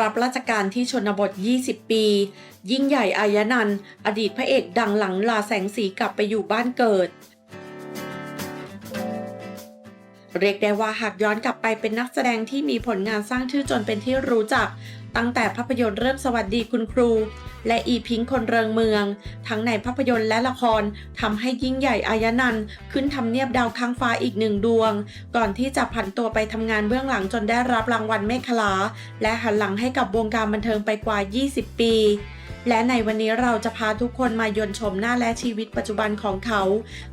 รับราชการที่ชนบท 20 ปี ยิ่งใหญ่อายนันท์อดีตพระเอกดังหลังลาแสงสีกลับไปอยู่บ้านเกิด เรียกได้ว่าหากย้อนกลับไปเป็นนักแสดงที่มีผลงานสร้างชื่อจนเป็นที่รู้จัก ตั้งแต่ภาพยนตร์เรื่องสวัสดีคุณครู และอีพิงคนเริงเมือง ทั้งในภาพยนตร์และละครทำให้ยิ่งใหญ่อายนันขึ้นทำเนียบดาวค้างฟ้าอีกหนึ่งดวง ก่อนที่จะผันตัวไปทำงานเบื้องหลังจนได้รับรางวัลเมฆขลา และหันหลังให้กับวงการบันเทิงไปกว่า 20 ปีและในวันนี้เราจะพาทุกคนมายนชมหน้าและชีวิตปัจจุบันของเขา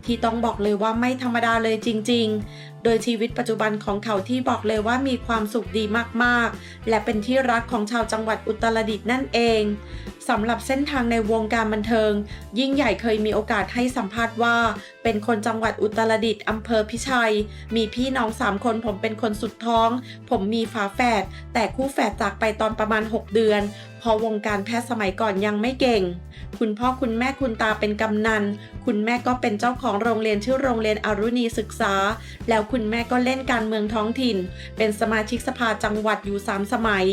ที่ต้องบอกเลยว่าไม่ธรรมดาเลยจริง ๆโดยชีวิตปัจจุบันของเขาที่บอกเลยว่ามีความสุขดีมากๆ และเป็นที่รักของชาวจังหวัดอุตรดิตถ์นั่นเองสำหรับเส้นทางในวงการบันเทิง ยิ่งใหญ่เคยมีโอกาสให้สัมภาษณ์ว่า เป็นคนจังหวัดอุตรดิตถ์อำเภอพิชัย มีพี่น้องสามคนผมเป็นคนสุดท้อง ผมมีฝาแฝดแต่คู่แฝดจากไปตอนประมาณ 6 เดือนพราะวงการแพทย์สมัยก่อนยังไม่เก่ง คุณพ่อคุณแม่คุณตาเป็นกำนัน คุณแม่ก็เป็นเจ้าของโรงเรียนชื่อโรงเรียนอรุณีศึกษา แล้วคุณแม่ก็เล่นการเมืองท้องถิ่น เป็นสมาชิกสภาจังหวัดอยู่ 3 สมัย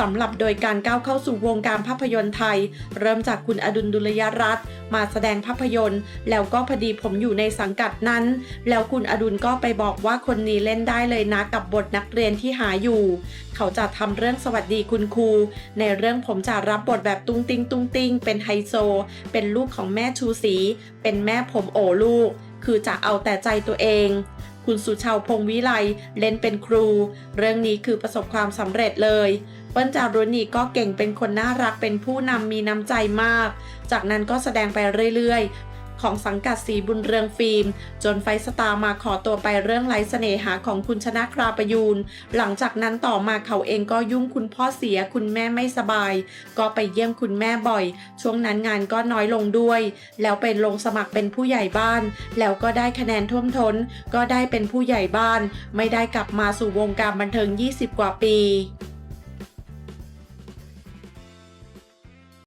สำหรับโดยการก้าวเข้าสู่วงการภาพยนตร์ไทย เริ่มจากคุณอดุลดุลยรัตน์มาแสดงภาพยนตร์ แล้วก็พอดีผมอยู่ในสังกัดนั้น แล้วคุณอดุลก็ไปบอกว่าคนนี้เล่นได้เลยนะกับบทนักเรียนที่หาอยู่ เขาจะทำเรื่องสวัสดีคุณครู ในเรื่องผมจะรับบทแบบตุ้งติ้งตุ้งติ้งเป็นไฮโซ เป็นลูกของแม่ชูศรีเป็นแม่ผมโอลูก คือจะเอาแต่ใจตัวเอง คุณสุชาวพงวิไลเล่นเป็นครู เรื่องนี้คือประสบความสำเร็จเลย เปิ้ลจารุณีก็เก่งเป็นคนน่ารักเป็นผู้นำมีน้ำใจมาก จากนั้นก็แสดงไปเรื่อยๆ ของสังกัดสีบุญเรืองฟิล์ม จนไฟสตาร์มาขอตัวไปเรื่องไร้เสน่หาของคุณชนะคราประยูน หลังจากนั้นต่อมาเขาเองก็ยุ่งคุณพ่อเสียคุณแม่ไม่สบาย ก็ไปเยี่ยมคุณแม่บ่อย ช่วงนั้นงานก็น้อยลงด้วย แล้วไปลงสมัครเป็นผู้ใหญ่บ้าน แล้วก็ได้คะแนนท่วมทน้น ก็ได้เป็นผู้ใหญ่บ้าน ไม่ได้กลับมาสู่วงการบันเทิง 20 กว่าปี